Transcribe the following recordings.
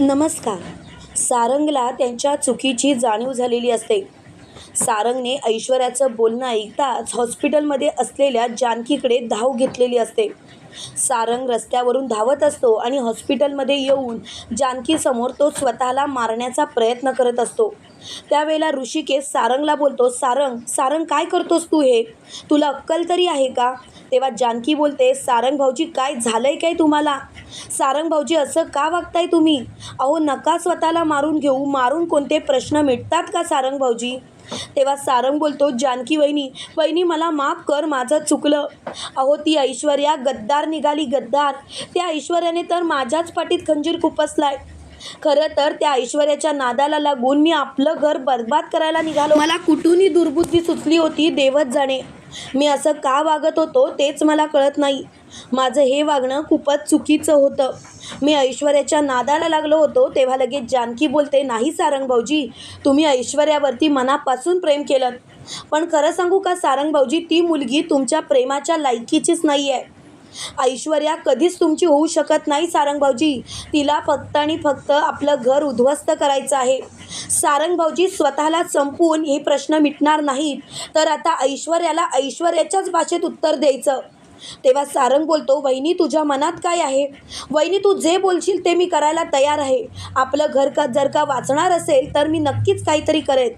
नमस्कार. सारंगला त्यांच्या चुकीची जाणीव झालेली असते. सारंगने ऐश्वर्याचं बोलणं ऐकताच हॉस्पिटलमध्ये असलेल्या जानकीकडे धाव घेतलेली असते. सारंग रस्त्यावरून धावत असतो आणि हॉस्पिटलमध्ये येऊन जानकीसमोर तो स्वतःला मारण्याचा प्रयत्न करत असतो. त्यावेळेला ऋषिकेश सारंगला बोलतो सारंग सारंग काय करतोस तू हे? तुला अक्कल तरी आहे का? तेव्हा जानकी बोलते सारंग भाऊजी काय आहे काय तुम्हाला? सारंग भाऊजी असं का वागताय तुम्ही? अहो नका स्वतःला मारून घेऊ. मारून कोणते प्रश्न मिटतात का सारंग भाऊजी? तेव्हा सारंग बोलतो जानकी वहिनी वहिनी मला माफ कर माझं चुकलं. अहो ती ऐश्वर्या गद्दार निघाली गद्दार. त्या ऐश्वर्याने तर माझ्याच पाठीत खंजीर खुपसलाय. खरं तर त्या ऐश्वर्याच्या नादाला लागून मी आपलं घर बर्बाद करायला निघालो. मला कुठूनही दुर्बुद्धी सुचली होती देवत जाणे. मी असं का वागत होतो तेच मला कळत नाही. माझं हे वागणं खूपच चुकीचं होतं. मी ऐश्वर्याच्या नादाला लागलो होतो तेव्हा लगेच जानकी बोलते नाही सारंग भाऊजी तुम्ही ऐश्वर्यावरती मनापासून प्रेम केलं. पण खरं सांगू का सारंग भाऊजी ती मुलगी तुमच्या प्रेमाच्या लायकीचीच नाही आहे ऐश्वर्या कधीच तुमची होऊ शकत नाही सारंग भाऊजी. तिला फक्त आणि फक्त आपलं घर उद्ध्वस्त करायचं आहे. सारंग भाऊजी स्वतःला संपवून हे प्रश्न मिटणार नाहीत. तर आता ऐश्वर्याला ऐश्वर्याच्याच भाषेत उत्तर द्यायचं. तेव्हा सारंग बोलतो वहिनी तुझ्या मनात काय आहे? वहिनी तू जे बोलशील ते मी करायला तयार आहे. आपलं घर का जर का वाचणार असेल तर मी नक्कीच काहीतरी करेन.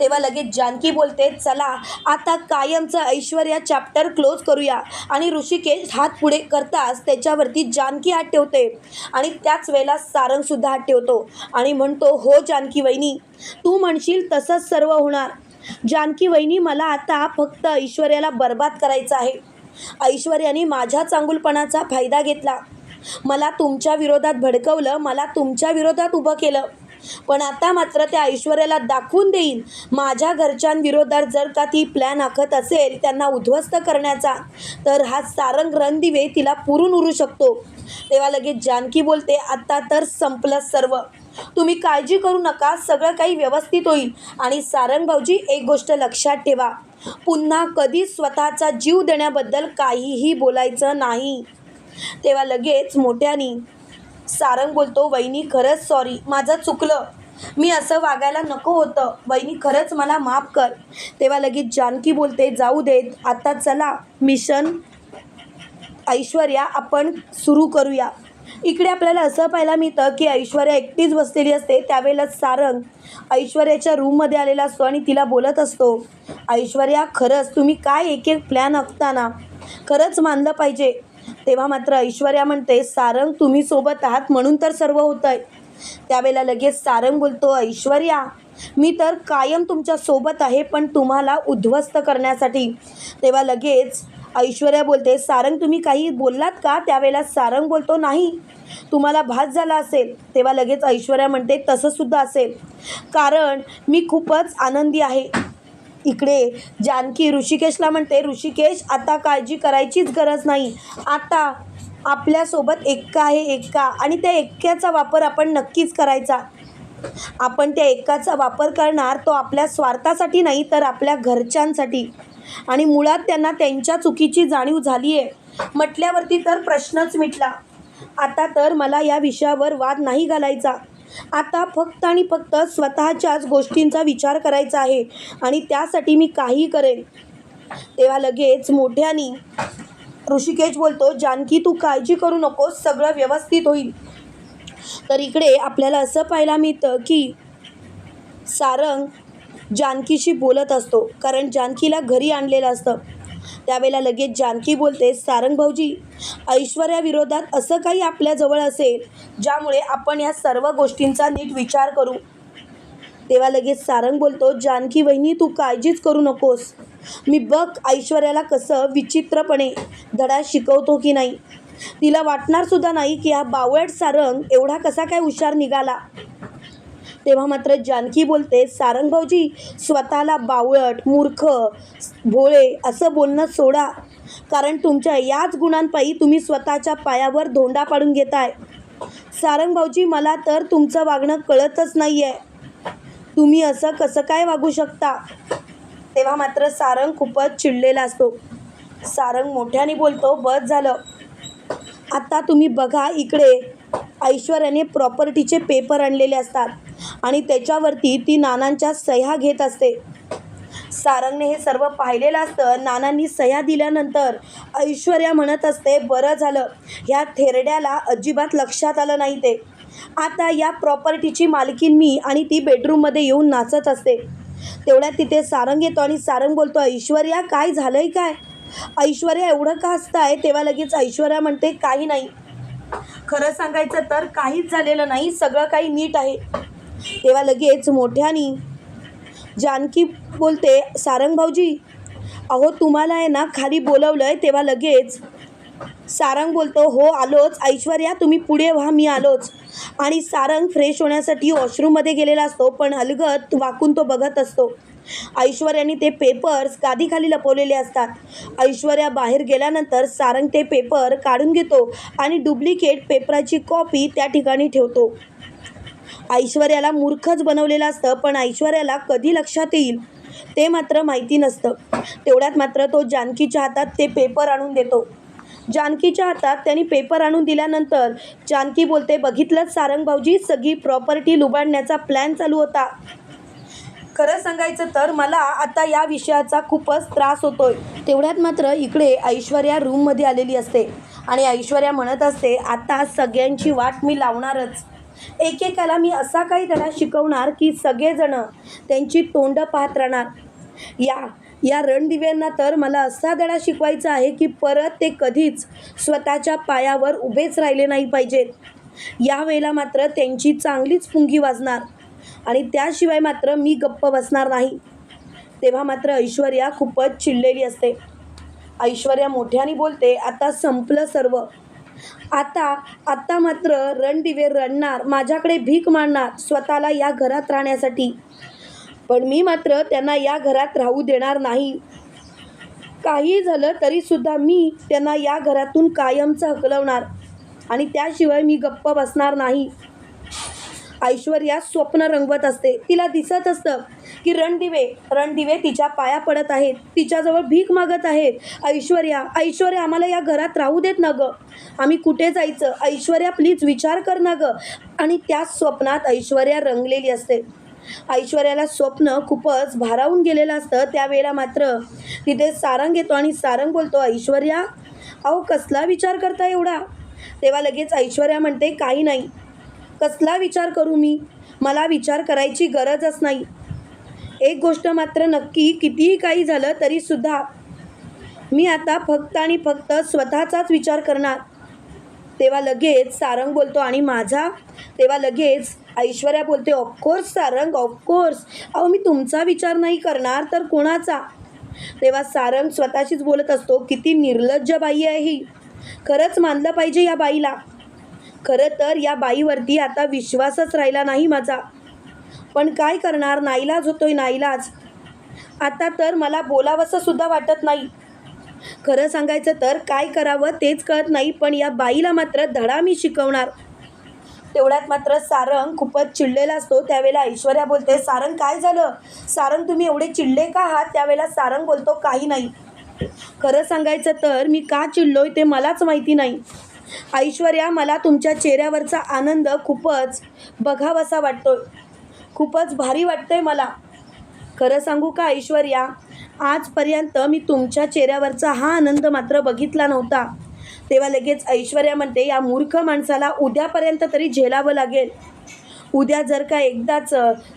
तेव्हा लगेच जानकी बोलते चला आता कायमचं ऐश्वर्या चॅप्टर क्लोज करूया. आणि ऋषिकेश हात पुढे करताच त्याच्यावरती जानकी हात ठेवते. आणि त्याच वेळेला सारंगसुद्धा हात ठेवतो आणि म्हणतो हो जानकी वहिनी तू म्हणशील तसंच सर्व होणार. जानकी वहिनी मला आता फक्त ऐश्वर्याला बर्बाद करायचं आहे. ऐश्वर्याने माझ्या चांगुलपणाचा फायदा घेतला. मला तुमच्या विरोधात भडकवलं मला तुमच्या विरोधात उभं केलं. पण आता मात्र त्या ऐश्वर्याला दाखवून देईन. माझ्या घरच्यांविरोधात जर का ती प्लॅन आखत असेल त्यांना उद्ध्वस्त करण्याचा तर हा सारंग रणदिवे तिला पुरून उरू शकतो. तेव्हा लगेच जानकी बोलते आत्ता तर संपलं सर्व. तुम्ही काळजी करू नका सगळं काही व्यवस्थित होईल. आणि सारंग भाऊजी एक गोष्ट लक्षात ठेवा. पुन्हा कधीच स्वतःचा जीव देण्याबद्दल काहीही बोलायचं नाही. तेव्हा लगेच मोठ्यानी सारंग बोलतो वहिनी खरंच सॉरी माझं चुकलं. मी असं वागायला नको होतं. वहिनी खरंच मला माफ कर. तेव्हा लगेच जानकी बोलते जाऊ देत. आता चला. मिशन ऐश्वर्या आपण सुरू करूया. इकडे आपल्याला असं पाहायला मिळतं की ऐश्वर्या एकटीच बसलेली असते. त्यावेळेला सारंग ऐश्वर्याच्या रूममध्ये आलेला असतो आणि तिला बोलत असतो ऐश्वर्या खरंच तुम्ही काय एक एक प्लॅन आखताना? खरंच मानलं पाहिजे. तेव्हा मात्र ऐश्वर्या म्हणते सारंग तुम्ही सोबत आहात म्हणून तर सर्व होतं आहे त्यावेळेला लगेच सारंग बोलतो ऐश्वर्या मी तर कायम तुमच्यासोबत आहे पण तुम्हाला उद्ध्वस्त करण्यासाठी. तेव्हा लगेच ऐश्वर्या बोलते सारंग तुम्ही काही बोललात का? त्यावेळेला सारंग बोलतो नाही. तुम्हाला भास झाला असेल. तेव्हा लगेच ऐश्वर्या म्हणते तसंसुद्धा असेल. कारण मी खूपच आनंदी आहे. इकडे जानकी ऋषिकेशला म्हणते ऋषिकेश आता काळजी करायचीच गरज नाही. आता आपल्यासोबत एक्का आहे एक्का आणि त्या एक्क्याचा वापर आपण नक्कीच करायचा. आपण त्या एकाचा वापर करणार तो आपल्या स्वार्थासाठी नाही तर आपल्या घरच्यांसाठी. आणि मुळात त्यांना त्यांच्या चुकीची जाणीव झाली आहे म्हटल्यावरती तर प्रश्नच मिटला. आता तर मला या विषयावर वाद नाही घालायचा. आता फक्त आणि फक्त स्वतःच्याच गोष्टींचा विचार करायचा आहे आणि त्यासाठी मी काही करेन. तेव्हा लगेच मोठ्यानी ऋषिकेश बोलतो जानकी तू काळजी करू नकोस सगळं व्यवस्थित होईल. तर इकडे आपल्याला असं पाहायला मिळतं की सारंग जानकीशी बोलत असतो. कारण जानकीला घरी आणलेलं असतं. त्यावेळेला लगेच जानकी बोलते सारंग भाऊजी ऐश्वर्याविरोधात असं काही आपल्याजवळ असेल ज्यामुळे आपण या सर्व गोष्टींचा नीट विचार करू. तेव्हा लगेच सारंग बोलतो जानकी वहिनी तू काळजीच करू नकोस. मी बघ ऐश्वर्याला कसं विचित्रपणे धडा शिकवतो की नाही. तिला वाटणार सुद्धा नाही की हा बावळट सारंग एवढा कसा काय हुशार निघाला. तेव्हा मात्र जानकी बोलते सारंगभाऊजी स्वतःला बावळट मूर्ख भोळे असं बोलणं सोडा. कारण तुमच्या याच गुणांपायी तुम्ही स्वतःच्या पायावर धोंडा पाडून घेताय. सारंग भाऊजी मला तर तुमचं वागणं कळतच नाही आहे तुम्ही असं कसं काय वागू शकता? तेव्हा मात्र सारंग खूपच चिडलेला असतो. सारंग मोठ्याने बोलतो बस झालं. आता तुम्ही बघा इकडे. ऐश्वर्याने प्रॉपर्टीचे पेपर आणलेले असतात आणि त्याच्यावरती ती नानांच्या सह्या घेत असते. सारंगने हे सर्व पाहिलेलं असतं. नानांनी सह्या दिल्यानंतर ऐश्वर्या म्हणत असते बरं झालं. ह्या थेरड्याला अजिबात लक्षात आलं नाही ते. आता या प्रॉपर्टीची मालकीन मी आणि ती बेडरूममध्ये येऊन नाचत असते. तेवढ्यात तिथे सारंग येतो आणि सारंग बोलतो ऐश्वर्या काय झालंय काय? ऐश्वर्या एवढं का असताय तेव्हा लगेच ऐश्वर्या म्हणते काही नाही. खरं सांगायचं तर काहीच झालेलं नाही सगळं काही नीट आहे. तेव्हा लगेच मोठ्यानी जानकी बोलते सारंग भाऊजी अहो तुम्हाला आहे ना खाली बोलवलं आहे तेव्हा लगेच सारंग बोलतो हो आलोच. ऐश्वर्या तुम्ही पुढे व्हा मी आलोच. आणि सारंग फ्रेश होण्यासाठी वॉशरूममध्ये गेलेला असतो पण अलगत वाकून तो बघत असतो. ऐश्वर्याने ते पेपर्स गादीखाली लपवलेले असतात. ऐश्वर्या बाहेर गेल्यानंतर सारंग ते पेपर काढून घेतो आणि डुप्लिकेट पेपराची कॉपी त्या ठिकाणी ठेवतो. ऐश्वर्याला मूर्खच बनवलेलं असतं पण ऐश्वर्याला कधी लक्षात येईल? ते मात्र माहिती नसतं. तेवढ्यात मात्र तो जानकीच्या हातात ते पेपर आणून देतो. जानकीच्या हातात त्यांनी पेपर आणून दिल्यानंतर जानकी बोलते बघितलंच सारंग भाऊजी सगळी प्रॉपर्टी लुबाडण्याचा प्लॅन चालू होता. खरं सांगायचं तर मला आता या विषयाचा खूपच त्रास होतोय. तेवढ्यात मात्र इकडे ऐश्वर्या रूममध्ये आलेली असते. आणि ऐश्वर्या म्हणत असते आता सगळ्यांची वाट मी लावणारच. एकेकाला मी असा काही धडा शिकवणार की सगळेजणं त्यांची तोंडं पाहत राहणार. या या रणदिव्यांना तर मला असा धडा शिकवायचा आहे की परत ते कधीच स्वतःच्या पायावर उभेच राहिले नाही पाहिजेत. यावेळेला मात्र त्यांची चांगलीच फुंगी वाजणार. आणि त्याशिवाय मात्र मी गप्प बसणार नाही. तेव्हा मात्र ऐश्वर्या खूपच चिडलेली असते. ऐश्वर्या मोठ्याने बोलते आता संपलं सर्व. आता आता मात्र रणदिवे रणणार माझ्याकडे भीक मांडणार स्वतःला या घरात राहण्यासाठी. पण मी मात्र त्यांना या घरात राहू देणार नाही. काही झालं तरीसुद्धा मी त्यांना या घरातून कायमचं हकलवणार आणि त्याशिवाय मी गप्प बसणार नाही. ऐश्वर्या स्वप्न रंगवत असते. तिला दिसत असतं की रणदिवे रणदिवे तिच्या पाया पडत आहेत. तिच्याजवळ भीक मागत आहेत. ऐश्वर्या ऐश्वर्या आम्हाला या घरात राहू देत ना गं. आम्ही कुठे जायचं? ऐश्वर्या प्लीज विचार कर ना गं. आणि त्याच स्वप्नात ऐश्वर्या रंगलेली असते. ऐश्वर्याला स्वप्न खूपच भारावून गेलेलं असतं. त्यावेळेला मात्र तिथे सारंग येतो आणि सारंग बोलतो ऐश्वर्या अहो कसला विचार करता एवढा? तेव्हा लगेच ऐश्वर्या म्हणते काही नाही. कसला विचार करू मी? मला विचार करायची गरजच नाही. एक गोष्ट मात्र नक्की कितीही काही झालं तरीसुद्धा मी आता फक्त आणि फक्त स्वतःचाच विचार करणार. तेव्हा लगेच सारंग बोलतो आणि माझा तेव्हा लगेच ऐश्वर्या बोलते ऑफकोर्स सारंग ऑफकोर्स अहो मी तुमचा विचार नाही करणार तर कोणाचा? तेव्हा सारंग स्वतःशीच बोलत असतो किती निर्लज्ज बाई आहे ही. खरंच मानलं पाहिजे या बाईला. खरं तर या बाईवरती आता विश्वासच राहिला नाही माझा. पण काय करणार? नाईलाज होतोय नाईलाज आता तर मला बोलावंसं सुद्धा वाटत नाही. खरं सांगायचं तर काय करावं तेच कळत नाही पण या बाईला मात्र धडा मी शिकवणार. तेवढ्यात मात्र सारंग खूपच चिडलेला असतो. त्यावेळेला ऐश्वर्या बोलते सारंग काय झालं? सारंग तुम्ही एवढे चिडले का आहात? त्यावेळेला सारंग बोलतो काही नाही. खरं सांगायचं तर मी का चिडलोय ते मलाच माहिती नाही. ऐश्वर्या मला तुमच्या चेहऱ्यावरचा आनंद खूपच बघावासा वाटतोय. खूपच भारी वाटतंय मला. खरं सांगू का ऐश्वर्या? आजपर्यंत मी तुमच्या चेहऱ्यावरचा हा आनंद मात्र बघितला नव्हता. तेव्हा लगेच ऐश्वर्या म्हणते या मूर्ख माणसाला उद्यापर्यंत तरी झेलावं लागेल. उद्या जर का एकदाच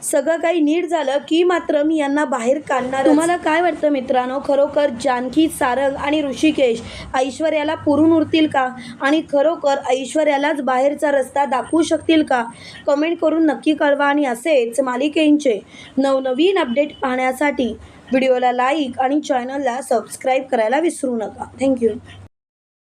सगळं काही नीट झालं की मात्र मी यांना बाहेर काढणार तुम्हाला काय वाटतं मित्रांनो? खरोखर जानकी सारंग आणि ऋषिकेश ऐश्वर्याला पुरून उरतील का? आणि खरोखर ऐश्वर्यालाच बाहेरचा रस्ता दाखवू शकतील का? कमेंट करून नक्की कळवा आणि असेच मालिकेंचे नवनवीन अपडेट पाहण्यासाठी व्हिडिओला लाईक आणि चॅनलला सबस्क्राईब करायला विसरू नका. थँक्यू.